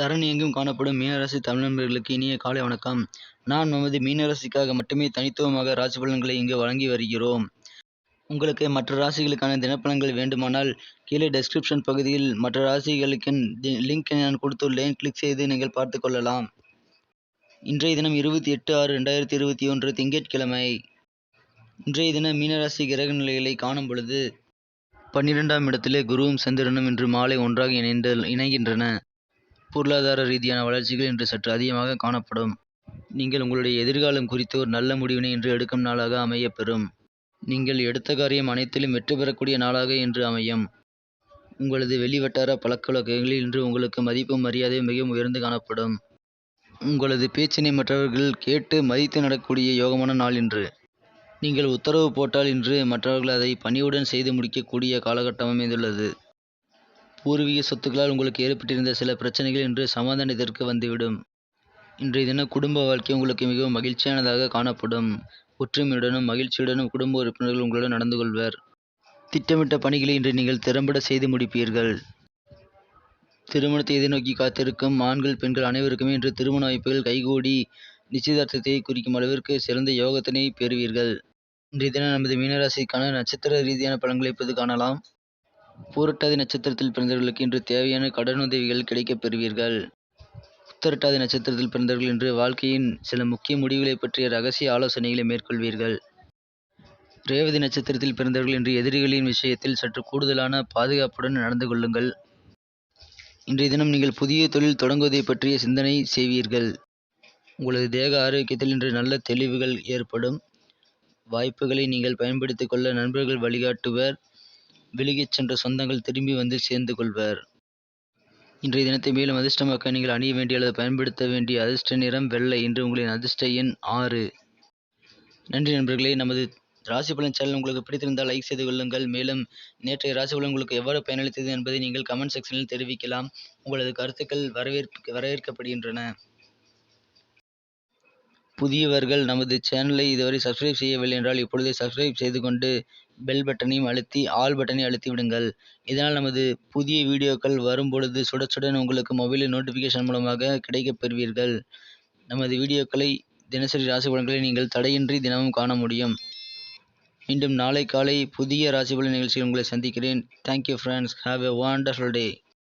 தரணி எங்கும் காணப்படும் மீனராசி தமிழ் நண்பர்களுக்கு இனிய காலை வணக்கம். நான் நமது மீனராசிக்காக மட்டுமே தனித்துவமாக ராசி பலன்களை இங்கு வழங்கி வருகிறோம். உங்களுக்கு மற்ற ராசிகளுக்கான தினப்பலன்கள் வேண்டுமானால் கீழே டெஸ்கிரிப்ஷன் பகுதியில் மற்ற ராசிகளுக்கு லிங்க் நான் கொடுத்துள்ளேன். கிளிக் செய்து நீங்கள் பார்த்து கொள்ளலாம். இன்றைய தினம் இருபத்தி எட்டு ஆறு ரெண்டாயிரத்தி இருபத்தி ஒன்று திங்கட்கிழமை. இன்றைய தினம் மீனராசி கிரக நிலைகளை காணும் பொழுது பன்னிரெண்டாம் இடத்திலே குருவும் சந்திரனும் இன்று மாலை ஒன்றாக இணைந்த இணைகின்றன. பொருளாதார ரீதியான வளர்ச்சிகள் இன்று சற்று அதிகமாக காணப்படும். நீங்கள் உங்களுடைய எதிர்காலம் குறித்து ஒரு நல்ல முடிவினை இன்று எடுக்கும் நாளாக அமையப்பெறும் நீங்கள் எடுத்த காரியம் அனைத்திலும் வெற்றி பெறக்கூடிய நாளாக இன்று அமையும். உங்களது வெளிவட்டார பழக்கவழக்கங்களில் இன்று உங்களுக்கு மதிப்பும் மரியாதையும் மிகவும் உயர்ந்து காணப்படும். உங்களது பேச்சினை மற்றவர்கள் கேட்டு மதித்து நடக்கக்கூடிய யோகமான நாள் இன்று. நீங்கள் உத்தரவு போட்டால் இன்று மற்றவர்கள் அதை பணிவுடன் செய்து முடிக்கக்கூடிய காலகட்டம் அமைந்துள்ளது. பூர்வீக சொத்துக்களால் உங்களுக்கு ஏற்பட்டிருந்த சில பிரச்சனைகள் இன்று சமாதானத்திற்கு வந்துவிடும். இன்றைய தினம் குடும்ப வாழ்க்கை உங்களுக்கு மிகவும் மகிழ்ச்சியானதாக காணப்படும். ஒற்றுமையுடனும் மகிழ்ச்சியுடனும் குடும்ப உறுப்பினர்கள் உங்களுடன் நடந்து கொள்வர். திட்டமிட்ட பணிகளை இன்று நீங்கள் திறம்பட செய்து முடிப்பீர்கள். திருமணத்தை எதிர்நோக்கி காத்திருக்கும் ஆண்கள் பெண்கள் அனைவருக்குமே இன்று திருமண வாய்ப்புகள் கைகூடி நிச்சயதார்த்தத்தை குறிக்கும் அளவிற்கு சிறந்த யோகத்தினை பெறுவீர்கள். இன்றைய தினம் நமது மீனராசிக்கான நட்சத்திர ரீதியான பலன்களை இப்போது காணலாம். பூரட்டாதி நட்சத்திரத்தில் பிறந்தவர்களுக்கு இன்று தேவையான கடனுதவிகள் கிடைக்கப் பெறுவீர்கள். உத்தரட்டாதி நட்சத்திரத்தில் பிறந்தவர்கள் இன்று வாழ்க்கையின் சில முக்கிய முடிவுகளை பற்றிய ரகசிய ஆலோசனைகளை மேற்கொள்வீர்கள். ரேவதி நட்சத்திரத்தில் பிறந்தவர்கள் இன்று எதிரிகளின் விஷயத்தில் சற்று கூடுதலான பாதுகாப்புடன் நடந்து கொள்ளுங்கள். இன்றைய தினம் நீங்கள் புதிய தொழில் தொடங்குவதை பற்றிய சிந்தனை செய்வீர்கள். உங்களது தேக ஆரோக்கியத்தில் இன்று நல்ல தெளிவுகள் ஏற்படும். வாய்ப்புகளை நீங்கள் பயன்படுத்திக் கொள்ள நண்பர்கள் வழிகாட்டுவர். விலகிச் சென்ற சொந்தங்கள் திரும்பி வந்து சேர்ந்து கொள்வர் இன்றைய தினத்தை மேலும் அதிர்ஷ்டமாக்க நீங்கள் அணிய வேண்டிய அல்லது பயன்படுத்த வேண்டிய அதிர்ஷ்ட நிறம் வெள்ளை இன்று உங்களின் அதிர்ஷ்ட எண் ஆறு. நன்றி நண்பர்களே நமது ராசி பலன் சேனல் உங்களுக்கு பிடித்திருந்தால் லைக் செய்து கொள்ளுங்கள். மேலும் நேற்றைய ராசி பலன் உங்களுக்கு எவ்வாறு பயனளித்தது என்பதை நீங்கள் கமெண்ட் செக்ஷனில் தெரிவிக்கலாம். உங்களது கருத்துக்கள் வரவேற்க வரவேற்கப்படுகின்றன. புதியவர்கள் நமது சேனலை இதுவரை சப்ஸ்கிரைப் செய்யவில்லை என்றால் இப்பொழுதே சப்ஸ்கிரைப் செய்து கொண்டு பெல் பட்டனையும் அழுத்தி ஆல் பட்டனை அழுத்தி விடுங்கள். இதனால் நமது புதிய வீடியோக்கள் வரும்பொழுது சுட சுடன் உங்களுக்கு மொபைலில் நோட்டிஃபிகேஷன் மூலமாக கிடைக்கப் பெறுவீர்கள். நமது வீடியோக்களை தினசரி ராசி பலன்களை நீங்கள் தடையின்றி தினமும் காண முடியும். மீண்டும் நாளை காலை புதிய ராசி பலன் நிகழ்ச்சியில் உங்களை சந்திக்கிறேன். Thank you friends have a wonderful day